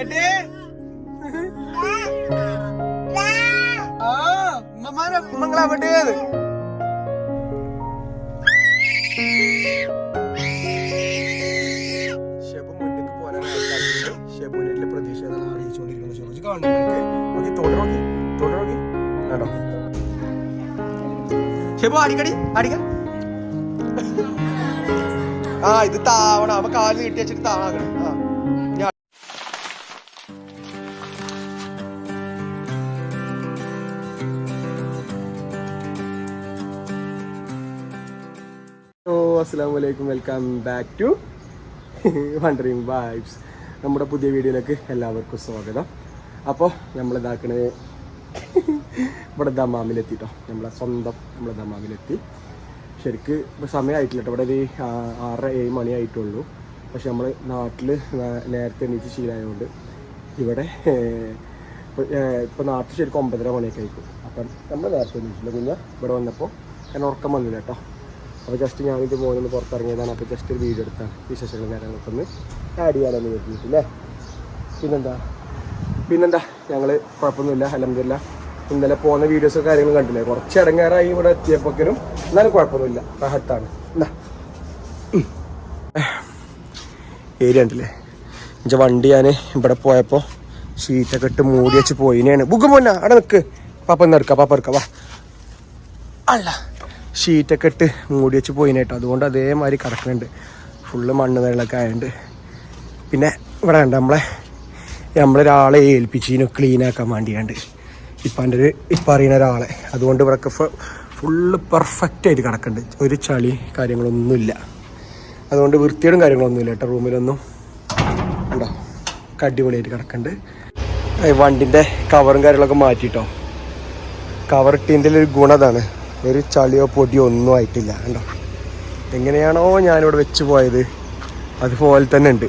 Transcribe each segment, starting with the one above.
ഇങ്ങട്ട് ആ ഷെബു മുന്നേക്ക് പോകാനായിട്ട് ഷെബുവിന്റെ പ്രതീക്ഷ അറിയിച്ചുകൊണ്ടിരിക്കുന്നു. ഷെബുജി കാണുന്നുണ്ട് നോക്കി തൊടു നോക്കി. തൊടു നോക്കി. കേട്ടോ ഷെബു അടിക്കടി. അടിക്ക. ആ ഇത് താവണം. അവ കാൽ കിട്ടിയ വെച്ചിട്ട് അസ്സാം വലൈക്കും welcome back to wandering vibes നമ്മുടെ പുതിയ വീഡിയോയിലേക്ക് എല്ലാവർക്കും സ്വാഗതം. അപ്പോൾ നമ്മൾ ഇതാക്കണത് ഇവിടെ ദമാമിലെത്തിട്ടോ. നമ്മളെ സ്വന്തം നമ്മളെ ദമാമിലെത്തി. ശരിക്ക് സമയമായിട്ടില്ല കേട്ടോ. ഇവിടെ ഒരു ആറര ഏഴ് മണിയായിട്ടുള്ളൂ പക്ഷെ നമ്മൾ നാട്ടിൽ നേരത്തെ എണീച്ച് ശീലമായതുകൊണ്ട് ഇവിടെ ഇപ്പോൾ നാട്ടിൽ ശരിക്കും ഒമ്പതര മണിയൊക്കെ ആയിരിക്കും അപ്പം നമ്മൾ നേരത്തെ എണീറ്റില്ല കുഞ്ഞ ഇവിടെ വന്നപ്പോൾ ഞാൻ ഉറക്കം വന്നില്ല കേട്ടോ. അപ്പോൾ ജസ്റ്റ് ഞാനിത് മോനൊന്ന് പുറത്തിറങ്ങിയതാണ്. അപ്പോൾ ജസ്റ്റ് ഒരു വീഡിയോ എടുത്താണ് വിശേഷങ്ങളും കാര്യങ്ങളൊക്കെ ഒന്ന് ആഡ് ചെയ്യാനൊന്ന് കരുതിയിട്ടില്ലേ പിന്നെന്താ? പിന്നെന്താ? ഞങ്ങൾ കുഴപ്പമൊന്നുമില്ല അലമില്ല ഇന്നലെ പോകുന്ന വീഡിയോസും കാര്യങ്ങളും കണ്ടില്ലേ? കുറച്ച് ഇടങ്ങാറായി ഇവിടെ എത്തിയപ്പോക്കിനും. എന്നാലും കുഴപ്പമൊന്നുമില്ല. റഹത്താണ്. എന്നാ ഏരിയ ഉണ്ടല്ലേ എന്റെ വണ്ടി ഞാൻ ഇവിടെ പോയപ്പോൾ ഷീറ്റൊക്കെ ഇട്ട് മൂടി വെച്ച് പോയിനെയാണ് ബുക്ക് പോന്ന അവിടെ നിൽക്ക് പാപ്പ ഒന്ന് എടുക്കാം പാപ്പ എടുക്കാം. വാ. അല്ല. ഷീറ്റൊക്കെ ഇട്ട് മൂടി വെച്ച് പോയിന് കേട്ടോ അതുകൊണ്ട് അതേമാതിരി കിടക്കുന്നുണ്ട് ഫുള്ള് മണ്ണ് വെള്ളമൊക്കെ ആയതുകൊണ്ട് പിന്നെ ഇവിടെ ഉണ്ട് നമ്മളെ നമ്മളൊരാളെ ഏൽപ്പിച്ചിന് ക്ലീനാക്കാൻ വേണ്ടിയാണ്ട്. ഇപ്പം എന്റെ ഒരു ഇപ്പം അറിയുന്ന ഒരാളെ. അതുകൊണ്ട് ഇവിടെയൊക്കെ ഫുള്ള് പെർഫെക്റ്റ് ആയിട്ട് കിടക്കുന്നുണ്ട് ഒരു ചളി കാര്യങ്ങളൊന്നുമില്ല. അതുകൊണ്ട് വൃത്തിയോടും കാര്യങ്ങളൊന്നുമില്ല കേട്ടോ റൂമിലൊന്നും. ഉണ്ടോ അടിപൊളിയായിട്ട് കിടക്കുന്നുണ്ട് വണ്ടിന്റെ കവറും കാര്യങ്ങളൊക്കെ മാറ്റിട്ടോ. കവർ ഇട്ടതിന്റെ ഒരു ഗുണതാണ് ഒരു ചളിയോ പൊടിയോ ഒന്നും ആയിട്ടില്ല കണ്ടോ? എങ്ങനെയാണോ ഞാനിവിടെ വെച്ച് പോയത്. അതുപോലെ തന്നെ ഉണ്ട്.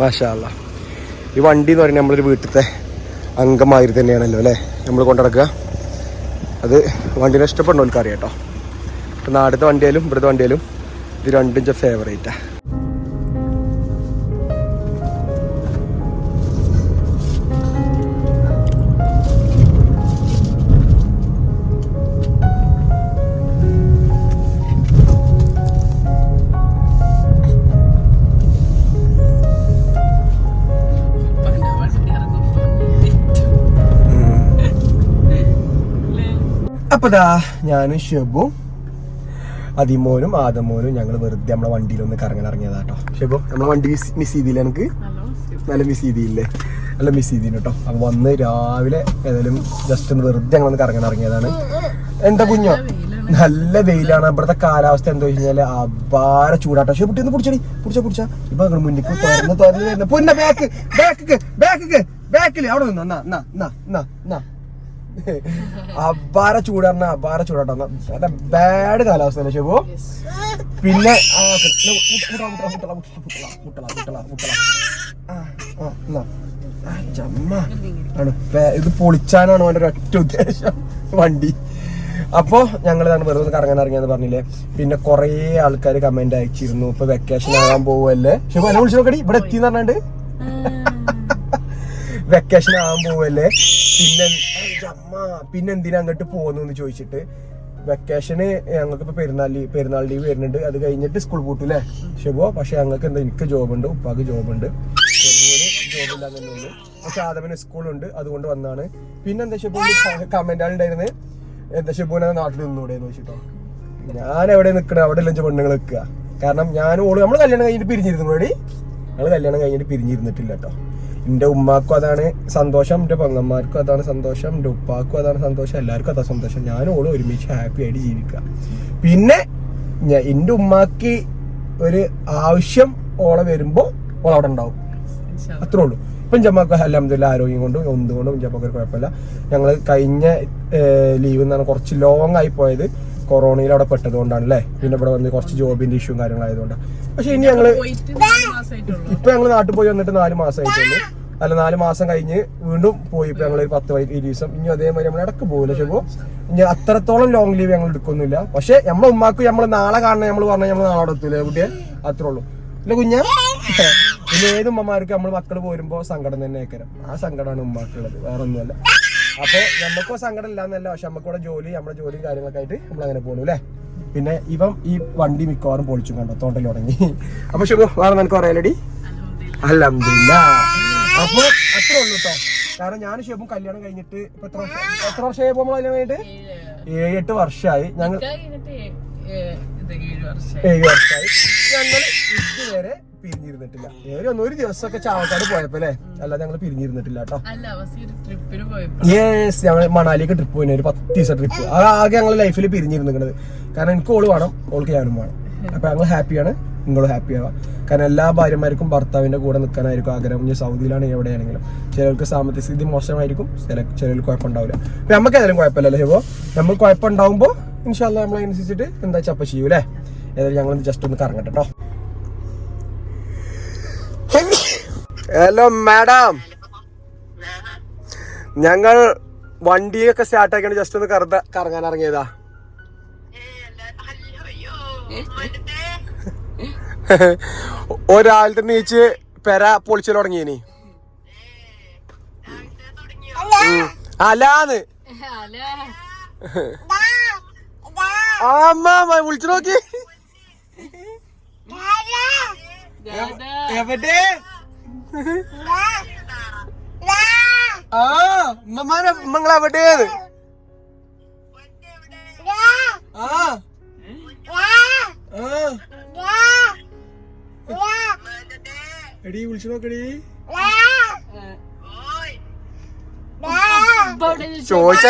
മാഷാല്ല ഈ വണ്ടി എന്ന് പറയുന്നത് നമ്മളൊരു വീട്ടിലത്തെ അംഗമാതിരി തന്നെയാണല്ലോ അല്ലേ? നമ്മൾ കൊണ്ടുനടക്കുക അത് വണ്ടിനെ ഇഷ്ടപ്പെടുന്നവർക്ക് അറിയാം കേട്ടോ. ഇപ്പം നാടത്തെ വണ്ടിയാലും ഇവിടുത്തെ വണ്ടിയാലും ഇത് രണ്ടും ഇഞ്ച ഫേവറേറ്റാ അപ്പൊ ദാ ഞാനും ഷെബു അതിമോനും ആദമോനും ഞങ്ങൾ വെറുതെ നമ്മളെ വണ്ടിയിലൊന്ന് കറങ്ങാൻ ഇറങ്ങിയതാ കേട്ടോ ഷെബു നമ്മളെ വണ്ടി മിസ് ചെയ്തില്ല എനിക്ക് നല്ല മിസ് ചെയ്തില്ലേ? നല്ല മിസ് ചെയ്തിന് കേട്ടോ അപ്പൊ വന്ന് രാവിലെ ഏതായാലും ജസ്റ്റ് ഒന്ന് വെറുതെ ഞങ്ങളൊന്ന് കറങ്ങാൻ ഇറങ്ങിയതാണ് എന്താ കുഞ്ഞോ? നല്ല വെയിലാണ്. ഇവിടുത്തെ കാലാവസ്ഥ എന്താ വെച്ച് കഴിഞ്ഞാൽ അപാര ചൂടാട്ടോ. പക്ഷെ കുട്ടി ഒന്ന് പിടിച്ചടി. പിടിച്ച പിടിച്ച. ഇപ്പൊ അങ്ങ് മുന്നിക്ക് തുറന്ന് തുറന്ന് വരുന്ന. പൊന്ന ബാക്ക് ബാക്ക് ബാക്ക് ബാക്കിൽ അവിടെ നിന്നോ. അപാര ചൂടാണ് അപാര ചൂടാട്ടോ. നല്ല ബാഡ് കാലാവസ്ഥ തന്നെ ശിവു പിന്നെ. ആണ്. ഇത് പൊളിച്ചാനാണ് അവന്റെ ഒരൊറ്റ ഉദ്ദേശം. വണ്ടി. അപ്പോ ഞങ്ങൾ ഇതാണ് വെറുതെ ഒന്ന് കറങ്ങാൻ ഇറങ്ങിയെന്ന് പറഞ്ഞില്ലേ? പിന്നെ കുറേ ആൾക്കാർ കമന്റ് അയച്ചിരുന്നു. ഇപ്പൊ വെക്കേഷൻ ആകാൻ പോവല്ലേ ശിവ എന്നെ വിളിച്ചു നോക്കടി. ഇവിടെ എത്തി എന്ന് പറഞ്ഞാണ്ട്. വെക്കേഷൻ ആകാൻ പോവല്ലേ? പിന്നെ അമ്മ പിന്നെ എന്തിനാ അങ്ങോട്ട് പോകുന്നു എന്ന് ചോദിച്ചിട്ട് വെക്കേഷന് ഞങ്ങൾക്ക് ഇപ്പൊ പെരുന്നാൾ ലീവ് പെരുന്നാൾ ലീവ് വരുന്നുണ്ട്. അത് കഴിഞ്ഞിട്ട് സ്കൂൾ പൂട്ടൂലേ ശുഭോ പക്ഷെ ഞങ്ങൾക്ക് എന്താ എനിക്ക് ജോബുണ്ട് ഉപ്പാക്ക് ജോബുണ്ട് ജോബില്ല പക്ഷെ ആദവന് സ്കൂളുണ്ട് അതുകൊണ്ട് വന്നാണ്. പിന്നെ എന്താ ശുഭോ കമന്റ് ഉണ്ടായിരുന്നത് എന്താ ശുഭോ നാട്ടിൽ നിന്നൂടെ എന്ന് വെച്ചിട്ടോ ഞാൻ എവിടെ നിൽക്കണം അവിടെ ലഞ്ച് പെണ്ണുങ്ങൾ നിൽക്കുക കാരണം ഞാൻ ഓൾ നമ്മൾ കല്യാണം കഴിഞ്ഞിട്ട് പിരിഞ്ഞിരുന്നു ഞങ്ങൾ കല്യാണം കഴിഞ്ഞിട്ട് പിരിഞ്ഞിരുന്നിട്ടില്ല കേട്ടോ എന്റെ ഉമ്മാക്കും അതാണ് സന്തോഷം എന്റെ പെങ്ങന്മാർക്കും അതാണ് സന്തോഷം എന്റെ ഉപ്പാക്കും അതാണ് സന്തോഷം എല്ലാവർക്കും അതാണ് സന്തോഷം. ഞാനും ഓളും ഒരുമിച്ച് ഹാപ്പി ആയിട്ട് ജീവിക്കുക. പിന്നെ എന്റെ ഉമ്മാക്ക് ഒരു ആവശ്യം ഓളെ വരുമ്പോൾ ഓൾ അവിടെ ഉണ്ടാവും. അത്രേ ഉള്ളൂ. ഇപ്പം ജമ്മാക്ക് അലഹമില്ല ആരോഗ്യം കൊണ്ടും എന്തുകൊണ്ടും ജമ്മാക്ക് ഒരു കുഴപ്പമില്ല. ഞങ്ങൾ കഴിഞ്ഞ ലീവ് എന്നാണ് കുറച്ച് ലോങ് ആയി പോയത്. കൊറോണയിൽ അവിടെ പെട്ടത് കൊണ്ടാണ് അല്ലേ പിന്നെ ഇവിടെ വന്ന് കുറച്ച് ജോബിന്റെ ഇഷ്യൂ കാര്യങ്ങളായതുകൊണ്ട്. പക്ഷെ ഇനി ഞങ്ങൾ ഇപ്പൊ ഞങ്ങൾ നാട്ടിൽ പോയി വന്നിട്ട് നാല് മാസമായിട്ടുള്ളൂ അല്ല നാല് മാസം കഴിഞ്ഞ് വീണ്ടും പോയി ഇപ്പൊ ഞങ്ങൾ പത്ത് പതിനഞ്ച് ദിവസം. ഇനി അതേമാതിരി നമ്മൾ ഇടയ്ക്ക് പോകില്ല ചിലപ്പോ ഇനി അത്രത്തോളം ലോങ് ലീവ് ഞങ്ങൾ എടുക്കൊന്നുമില്ല പക്ഷെ നമ്മളെ ഉമ്മാക്ക് നമ്മൾ നാളെ കാണണം നമ്മൾ പറഞ്ഞാൽ നമ്മൾ നാളെ എത്തൂലേ കുട്ടിയെ? അത്രേ ഉള്ളൂ. അല്ല കുഞ്ഞ? പിന്നെ ഏത് ഉമ്മമാർക്ക് നമ്മൾ മക്കൾ പോരുമ്പോ സങ്കടം തന്നെ ആക്കരം ആ സങ്കടമാണ് ഉമ്മാക്കുള്ളത്. വേറെ ഒന്നുമല്ല അപ്പൊ നമുക്കോ സങ്കടം ഇല്ലാന്നല്ല പക്ഷെ നമുക്കിവിടെ ജോലി നമ്മുടെ ജോലിയും കാര്യങ്ങളൊക്കെ ആയിട്ട് നമ്മൾ അങ്ങനെ പോകണു അല്ലേ പിന്നെ ഇവൻ ഈ വണ്ടി മിക്കവാറും പൊളിച്ചും കണ്ടോ? തോണ്ടൽ തുടങ്ങി. അപ്പൊ ശുഭ വേറെ നിനക്ക് പറയാലടി അലഹമില്ല അപ്പൊ അത്രേ ഉള്ളൂ കേട്ടോ കാരണം ഞാൻ ശുഭം കല്യാണം കഴിഞ്ഞിട്ട് ഇപ്പൊ എത്ര വർഷം എത്ര വർഷമായി പോകുമ്പോൾ കല്യാണം കഴിഞ്ഞിട്ട്? ഏഴ് എട്ട് വർഷമായി ഞങ്ങൾ ഏഴ് വർഷമായി ഞങ്ങൾ ഇതുവരെ പിരിഞ്ഞിരുന്നിട്ടില്ല. ഒന്ന് ഒരു ദിവസമൊക്കെ ചാവക്കാട് പോയപ്പോ അല്ലേ? അല്ലാതെ ഞങ്ങൾ പിരിഞ്ഞിരുന്നിട്ടില്ല കേട്ടോ. യെസ് ഞങ്ങൾ മണാലിക്ക് ട്രിപ്പ് പോയിന് ഒരു പത്ത് ദിവസം ട്രിപ്പ് അത് ആകെ ഞങ്ങൾ ലൈഫിൽ പിരിഞ്ഞിരുന്നിരിക്കുന്നത് കാരണം എനിക്ക് ഓൾ വേണം ഓൾക്ക് ഞാനും വേണം. അപ്പൊ ഞങ്ങൾ ഹാപ്പിയാണ് നിങ്ങളും ഹാപ്പി ആവാം. കാരണം എല്ലാ ഭാര്യമാർക്കും ഭർത്താവിന്റെ കൂടെ നിൽക്കാനായിരിക്കും ആഗ്രഹം. ഇനി സൗദിയിലാണ് എവിടെയാണെങ്കിലും. ചിലർക്ക് സാമ്പത്തിക സ്ഥിതി മോശമായിരിക്കും ചില ചിലർക്ക് കുഴപ്പമുണ്ടാവില്ല. അപ്പൊ നമുക്ക് ഏതായാലും കുഴപ്പമില്ലല്ലോ ഹെബോ. നമ്മൾ കുഴപ്പമുണ്ടാവുമ്പോ ഇൻഷാല്ല നമ്മൾ അനുസരിച്ചിട്ട് എന്താ ചപ്പ ചെയ്യൂലേ ഏതായാലും ഞങ്ങൾ ജസ്റ്റ് ഒന്ന് കറങ്ങട്ടെ കേട്ടോ ഹലോ മാഡം ഞങ്ങൾ വണ്ടിയൊക്കെ സ്റ്റാർട്ട് ആക്കിയാണ് ജസ്റ്റ് ഒന്ന് കറുത കറങ്ങാൻ ഇറങ്ങിയതാ. ഒരാളത്തെ നീച്ച് പെര പൊളിച്ചു തുടങ്ങിയനി. അലാന്ന് അമ്മ വിളിച്ചു നോക്കി. എവിടെ? ആ ഉമ്മമാരെ ഉമ്മങ്ങൾ എവിടെയാണ്? ആ. എടി വിളിച്ചു നോക്കടി. ചോദിച്ച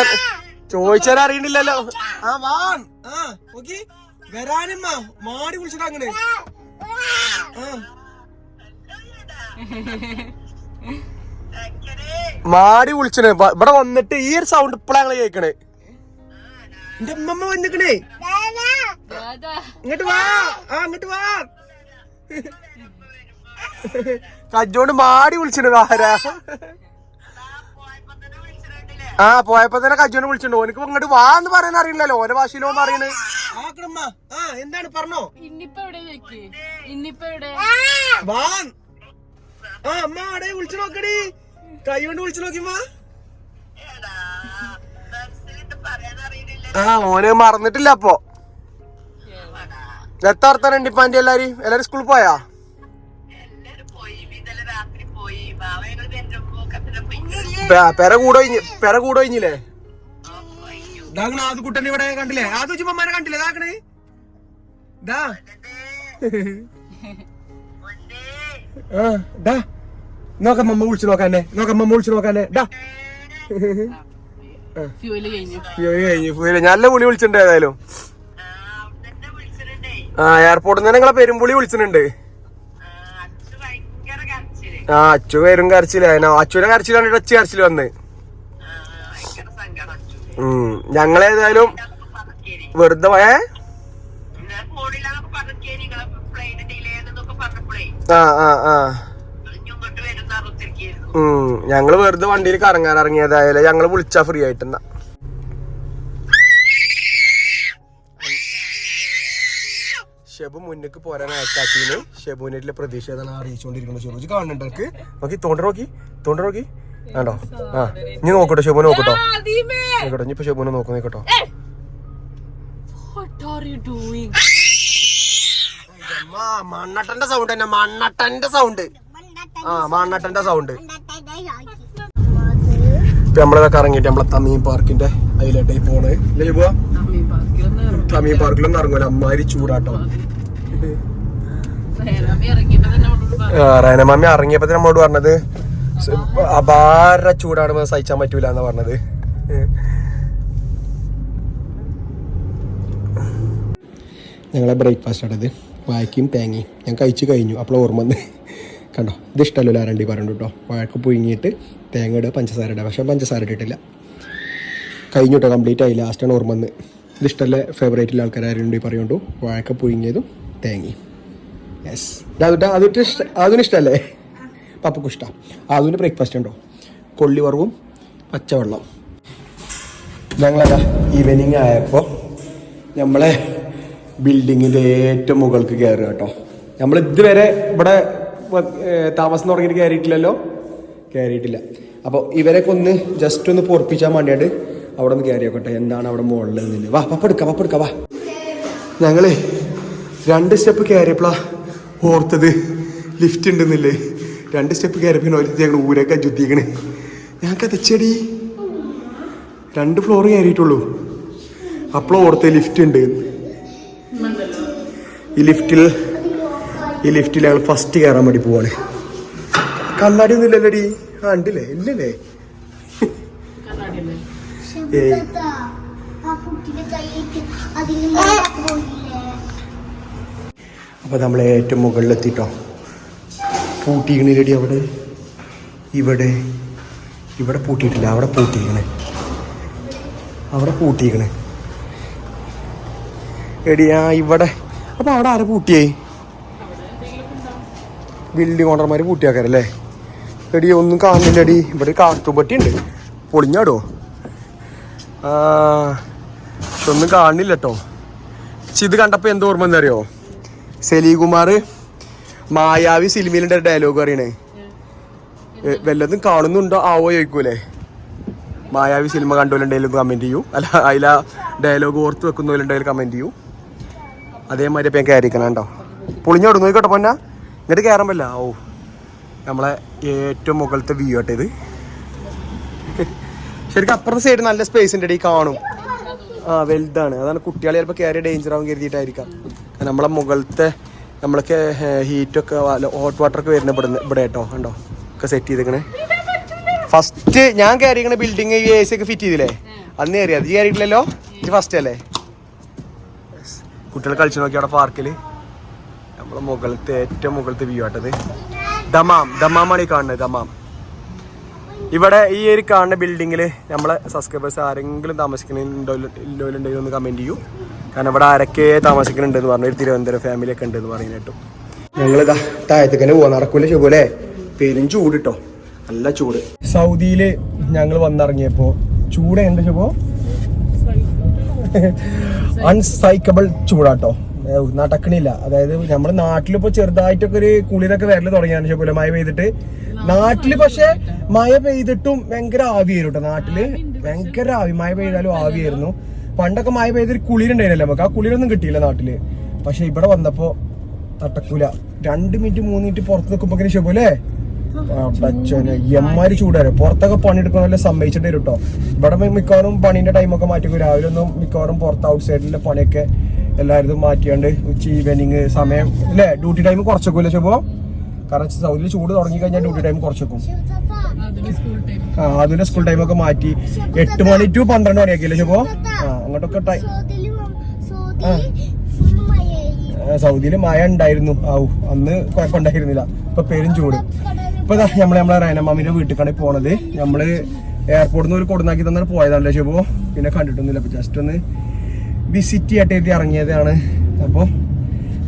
ചോദിച്ചാൽ അറിയണില്ലല്ലോ. ആ വാൻ ആ നോക്കി. വരാനമ്മ മാടി വിളിച്ചിട്ട് അങ്ങനെ. ആ. മാടി വിളിച്ചേ ഇവിടെ വന്നിട്ട് ഈ ഒരു സൗണ്ട് ഇപ്പഴാ ഞങ്ങൾ കേക്കണേ. എന്റെ അമ്മമ്മ വന്നിക്കണേ. ഇങ്ങോട്ട് വാ. ആ ഇങ്ങോട്ട് വാ. കജ്ജോണ്ട് മാടി വിളിച്ചിട്ട് ആരാ? ആ പോയപ്പോ തന്നെ കജ്ജോണ്ട് വിളിച്ചിട്ടുണ്ട്. ഓനക്ക് ഇങ്ങോട്ട് വാ എന്ന് പറയാൻ അറിയില്ലല്ലോ. ഓരോ ഭാഷയിലോ പറയണേ. ആ എന്താണ് പറഞ്ഞോ? ഇന്നിപ്പോ ഇവിടെ ഇന്നിപ്പോ ഇവിടെ വാ. ആ അമ്മ അവിടെ വിളിച്ചു നോക്കടി. കൈ കൊണ്ട് വിളിച്ചു നോക്കിമ്മ ആ ഓന് മറന്നിട്ടില്ല അപ്പൊ. എത്ര വർത്താനുണ്ട് ഇപ്പൊ ആന്റി എല്ലാരും എല്ലാരും സ്കൂളിൽ പോയാ? പെര കൂടെ പെര കൂടെ കഴിഞ്ഞില്ലേ ഇതാകണ ആദ്യ കുട്ടനെ ഇവിടെ കണ്ടില്ലേ? ആദ്യ ഉച്ചമ്മമാരെ കണ്ടില്ലേ? ഇതാക്കണേ ഇതാ ഡാ നോക്കമ്മ വിളിച്ചു നോക്കാനെ. നോക്കാം മമ്മ വിളിച്ചു നോക്കാനെ. ഡാ ഫ്യൂൽ കഴിഞ്ഞു. ഫ്യൂൽ നല്ല പുളി വിളിച്ചിട്ടുണ്ട് ഏതായാലും. ആ എയർപോർട്ടിൽ നിന്ന് നിങ്ങളെ പെരുമ്പുളി വിളിച്ചിട്ടുണ്ട്. ആ അച്ചു പേരും കരച്ചില്ല അച്ചുവിനെ കരച്ചിൽ കണ്ടിട്ട് അച്ചു കരച്ചിൽ വന്ന്. ഞങ്ങളേതായാലും വെറുതെ ഏ ആ ആ ആ. ഉം ഞങ്ങൾ വെറുതെ വണ്ടിയിൽ കറങ്ങാൻ ഇറങ്ങിയതായാലും ഞങ്ങൾ വിളിച്ചാ ഫ്രീ ആയിട്ടെന്നാ. ഷെബു മുന്നിക്ക് പോരാൻ അയക്കാത്തതിന് ഷെബുവിന്റെ പ്രതിഷേധമാണ് അറിയിച്ചുകൊണ്ടിരിക്കുന്നത് ഷെബു. കാണുന്നുണ്ട് എനിക്ക് നോക്കി തോണ്ട നോക്കി തോണ്ട നോക്കി. ആണ്ടോ ആ ഇനി നോക്കട്ടോ ഷെബുനെ നോക്കട്ടോ. നോക്കട്ടോ ഇനിയിപ്പോ ഷെബുനെ നോക്കുന്നേക്കട്ടോ നോക്കട്ടോ. What are you doing? മണ്ണട്ടന്റെ സൗണ്ട് തന്നെ മണ്ണട്ടന്റെ സൗണ്ട് ആ മണ്ണട്ടന്റെ സൗണ്ട് ഇപ്പൊ നമ്മളതൊക്കെ ഇറങ്ങിയിട്ട് നമ്മളെ തമീം പാർക്കിന്റെ അതിലോട്ടായി പോണ്. അല്ലേ പാർക്കിലൊന്ന് തമീം പാർക്കിലൊന്നും ഇറങ്ങൂല അമ്മാതിരി ചൂടാട്ടോ. നേരം ഇറങ്ങിയപ്പോ നമ്മോട് പറഞ്ഞത് അപാര ചൂടാണ് സഹിച്ചാൻ പറ്റൂല എന്നാ പറഞ്ഞത്. ഞങ്ങളെ ബ്രേക്ക്ഫാസ്റ്റ് ആണത് വാഴക്കും തേങ്ങയും. ഞാൻ കഴിച്ചു കഴിഞ്ഞു. അപ്പോൾ ഓർമ്മ വന്ന്. കണ്ടോ? ഇത് ഇഷ്ടമല്ലോ ആരണ്ടി പറഞ്ഞു കേട്ടോ. വാഴക്ക് പുഴുങ്ങിയിട്ട് തേങ്ങ ഇടുക പഞ്ചസാര ഇടുക. പക്ഷേ പഞ്ചസാര ഇട്ടിട്ടില്ല. കഴിഞ്ഞു കേട്ടോ കംപ്ലീറ്റ് ആയി. ലാസ്റ്റാണ് ഓർമ്മ വന്ന്. ഇത് ഇഷ്ടമല്ല ഫേവറേറ്റിൽ ആൾക്കാർ ആരുണ്ട് പറയുണ്ടോ വാഴക്ക പുഴുങ്ങിയതും തേങ്ങയും. യെസ് അതിട്ട് അതിട്ട് ഇഷ്ട അതിന് ഇഷ്ടമല്ലേ? പപ്പക്കും ഇഷ്ടം. അതിന് ബ്രേക്ക്ഫാസ്റ്റ് ഉണ്ടോ? കൊള്ളി വറവും പച്ചവെള്ളം ഞങ്ങളതാ ഈവനിങ് ആയപ്പോൾ നമ്മളെ ബിൽഡിങ്ങിന്റെ ഏറ്റവും മുകൾക്ക് കയറുക കേട്ടോ. നമ്മൾ ഇതുവരെ ഇവിടെ താമസം തുടങ്ങിയിട്ട് കയറിയിട്ടില്ലല്ലോ? കയറിയിട്ടില്ല. അപ്പോൾ ഇവരൊക്കെ ഒന്ന് ജസ്റ്റ് ഒന്ന് പൊറപ്പിച്ചാൽ വേണ്ടിയിട്ട് അവിടെ ഒന്ന് കയറി നോക്കട്ടെ എന്താണ് അവിടെ മുകളിൽ നിന്ന്? വാ പപ്പ പപ്പെടുക്ക പപ്പ എടുക്കാം വാ. ഞങ്ങൾ രണ്ട് സ്റ്റെപ്പ് കയറിയപ്പോഴാണ് ഓർത്തത് ലിഫ്റ്റ് ഉണ്ടെന്നില്ലേ? രണ്ട് സ്റ്റെപ്പ് കയറിയപ്പോൾ ഒരു ഞങ്ങൾ ഊരൊക്കെ ചുറ്റിക്കണ്. ഞങ്ങൾക്ക് തെച്ചടി രണ്ട് ഫ്ലോർ കയറിയിട്ടുള്ളൂ. അപ്പോൾ ഓർത്ത് ലിഫ്റ്റ് ഉണ്ട്. ഈ ലിഫ്റ്റിൽ ഈ ലിഫ്റ്റിൽ ഞങ്ങൾ ഫസ്റ്റ് കയറാൻ വേണ്ടി പോവാണ്. കണ്ണാടി ഒന്നും ഇല്ലല്ലോടി. ആ ഉണ്ടല്ലേ? ഇല്ലല്ലേ? അപ്പൊ നമ്മളെ നമ്മൾ ഏറ്റവും മുകളിലെത്തിട്ടോ. പൂട്ടിക്കണില്ലടി അവിടെ. ഇവിടെ. ഇവിടെ പൂട്ടിയിട്ടില്ല. അവിടെ പൂട്ടിയിക്കണേ അവിടെ പൂട്ടിയിക്കണേ എടി ആ ഇവിടെ. അപ്പോൾ അവിടെ ആരെ പൂട്ടിയേ? ബിൽഡിംഗ് ഓണർമാർ പൂട്ടിയാക്കാരല്ലേ? എടി ഒന്നും കാണുന്നില്ല അടി ഇവിടെ കാർട്ടൂൺ പട്ടി ഉണ്ട്. പൊളിഞ്ഞാടോ? പക്ഷെ ഒന്നും കാണുന്നില്ല കേട്ടോ പക്ഷെ ഇത് കണ്ടപ്പോൾ എന്ത് ഓർമ്മ എന്നറിയോ സലീകുമാർ മായാവി സിനിമയിലുണ്ട് ഡയലോഗ് അറിയണേ വല്ലതും കാണുന്നുണ്ടോ? ആവോ ചോദിക്കൂലേ? മായാവി സിനിമ കണ്ടുപോലുണ്ടെങ്കിലും കമന്റ് ചെയ്യൂ. അല്ല അതിലാ ഡയലോഗ് ഓർത്ത് വെക്കുന്നവരുണ്ടെങ്കിൽ കമന്റ് ചെയ്യൂ. അതേമാതിരി ഇപ്പം ഞാൻ കയറിക്കണം കേട്ടോ പൊളിഞ്ഞോടും നോക്കിക്കോട്ടെ പൊന്ന. എന്നിട്ട് കയറാൻ പറ്റില്ല ഓ നമ്മളെ ഏറ്റവും മുകളിലത്തെ വ്യൂ ആട്ടെ ഇത്. ശരിക്കും അപ്പുറത്തെ സൈഡ് നല്ല സ്പേസ് ഉണ്ട് ഈ കാണും. ആ വലുതാണ്. അതാണ് കുട്ടികളെ ചിലപ്പോൾ കയറി ഡേഞ്ചർ ആവും കരുതിയിട്ടായിരിക്കാം. നമ്മളെ മുകളിലത്തെ നമ്മളൊക്കെ ഹീറ്റൊക്കെ ഹോട്ട് വാട്ടർ ഒക്കെ വരുന്ന ഇവിടെ ഇവിടെ കേട്ടോ കണ്ടോ? ഒക്കെ സെറ്റ് ചെയ്തേക്കണേ ഫസ്റ്റ് ഞാൻ കയറിയിരിക്കണ ബിൽഡിങ് എ സി ഒക്കെ ഫിറ്റ് ചെയ്തില്ലേ? അന്ന് കയറി അത് കയറിയിട്ടില്ലല്ലോ? ഇത് ഫസ്റ്റ് അല്ലേ. കുട്ടികൾ കളിച്ചു നോക്കി അവിടെ പാർക്കിൽ നമ്മളെ മുകളിലത്തെ ഏറ്റവും മുകളിലത്തെ വ്യൂ ആട്ടത്. ദമാം ദമാമാണ് ഈ കാണുന്നത് ദമാം. ഇവിടെ ഈ ഒരു കാണുന്ന ബിൽഡിങ്ങിൽ നമ്മളെ സബ്സ്ക്രൈബേഴ്സ് ആരെങ്കിലും താമസിക്കുന്നുണ്ടോ ഇല്ലോ ഉണ്ടെങ്കിൽ ഒന്ന് കമന്റ് ചെയ്യൂ. കാരണം ഇവിടെ ആരൊക്കെ താമസിക്കുന്നുണ്ടെന്ന് പറഞ്ഞു ഒരു തിരുവനന്തപുരം ഫാമിലി ഒക്കെ ഉണ്ടെന്ന് പറയുന്ന കേട്ടോ. ഞങ്ങളിതാ താഴത്തേക്ക് തന്നെ പോകാൻ നടക്കൂല ശുഭല്ലേ പെരും ചൂട് കേട്ടോ നല്ല ചൂട്. സൗദിയിൽ ഞങ്ങൾ വന്നിറങ്ങിയപ്പോൾ ചൂട് എന്താ ശുഭോ? അൺസൈക്കബിൾ ചൂടാട്ടോ. നടക്കണില്ല അതായത് നമ്മുടെ നാട്ടിലിപ്പോ ചെറുതായിട്ടൊക്കെ ഒരു കുളിരൊക്കെ വരൽ തുടങ്ങിയാണ്. ശുഭല മഴ പെയ്തിട്ട്. നാട്ടിൽ പക്ഷെ മഴ പെയ്തിട്ടും ഭയങ്കര ആവിയായിരുന്നു കേട്ടോ നാട്ടിൽ ഭയങ്കര ആവി. മഴ പെയ്താലും ആവിയായിരുന്നു. പണ്ടൊക്കെ മഴ പെയ്തൊരു കുളിരുണ്ടായിരുന്നല്ലോ നമുക്ക്. ആ കുളിരൊന്നും കിട്ടിയില്ല നാട്ടിൽ. പക്ഷെ ഇവിടെ വന്നപ്പോ തട്ടക്കൂല. രണ്ട് മിനിറ്റ് മൂന്ന് മിനിറ്റ് പുറത്ത് നിൽക്കുമ്പോ ശുഭല്ലേ? പടച്ചോനെ എമ്മാരി ചൂടാണ്. പുറത്തൊക്കെ പണിയെടുക്കണമല്ല സമ്മതിച്ചിട്ട് വരും കേട്ടോ ഇവിടെ മിക്കവാറും പണീന്റെ ടൈമൊക്കെ മാറ്റി രാവിലെ ഒന്നും മിക്കവാറും പുറത്ത് ഔട്ട് സൈഡിലെ പണിയൊക്കെ എല്ലാവരും മാറ്റിയാണ്ട് ഉച്ച ഈവനിങ് സമയം അല്ലേ ഡ്യൂട്ടി ടൈം കുറച്ചൊക്കെ കുറച്ചേക്കൂല ശുഭോ? കാരണം സൗദിയിൽ ചൂട് തുടങ്ങി കഴിഞ്ഞാൽ ഡ്യൂട്ടി ടൈം കുറച്ചേക്കും ആ അതിന് സ്കൂൾ ടൈം ആ അതിന്റെ സ്കൂൾ ടൈമൊക്കെ മാറ്റി എട്ട് മണി ടു പന്ത്രണ്ട് മണിയാക്കിയല്ലേ ശുഭോ? ആ അങ്ങോട്ടൊക്കെ ടൈം full സൗദിയിൽ മഴ ഉണ്ടായിരുന്നു. ആവു അന്ന് കുഴപ്പമുണ്ടായിരുന്നില്ല. ഇപ്പൊ പെരും ചൂട്. ഇപ്പൊ ദാ നമ്മൾ നമ്മളെ റൈനമാമിന്റെ വീട്ടിലേക്കാണ് പോണത്. നമ്മൾ എയർപോർട്ടിൽ നിന്ന് ഒരു കൊടുന്നാക്കി തന്നെ പോയതാണ് ശുഭോ പിന്നെ കണ്ടിട്ടൊന്നുമില്ല. അപ്പൊ ജസ്റ്റ് ഒന്ന് വിസിറ്റ് ചെയ്യട്ടെ എത്തി ഇറങ്ങിയതാണ്. അപ്പൊ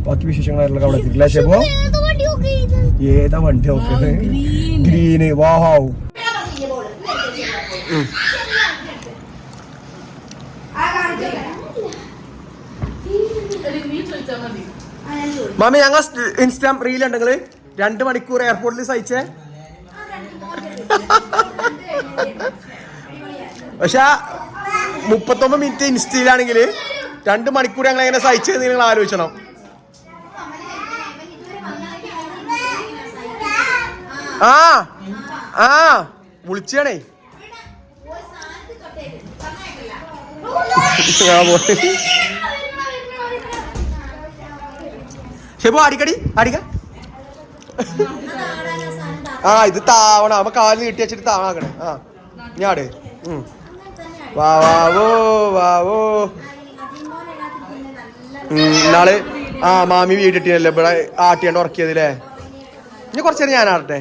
ബാക്കി വിശേഷങ്ങളായിട്ടുള്ള അവിടെ എത്തിയിട്ടില്ല ഏത് വണ്ടി നോക്കുന്നത് ഗ്രീന് വാഹാവു മാമി ഞങ്ങൾ ഇൻസ്റ്റാം റീൽ ഉണ്ടെങ്കിൽ രണ്ട് മണിക്കൂർ എയർപോർട്ടിൽ സഹിച്ചേ? പക്ഷെ മുപ്പത്തൊമ്പത് മിനിറ്റ് ഇൻസ്റ്റയിലാണെങ്കിൽ രണ്ട് മണിക്കൂർ ഞങ്ങൾ എങ്ങനെ സഹിച്ചത് നിങ്ങൾ ആലോചിക്കണം ആ ആ വിളിച്ചേണേ. ഷെബു അടിക്കടി അടിക്ക. ആ ഇത് താവണം. അമ്മ കാലിൽ കെട്ടി വെച്ചിട്ട് താവണാക്കണേ. ആ ഞാട് വാവോ വാവോ നാൾ ആ മാമി വീട്ടിട്ടില്ലേ ഇവിടെ ആട്ടിയാണ്ട് ഉറക്കിയതില്ലേ? ഇനി കുറച്ചേരം ഞാൻ ആടട്ടെ.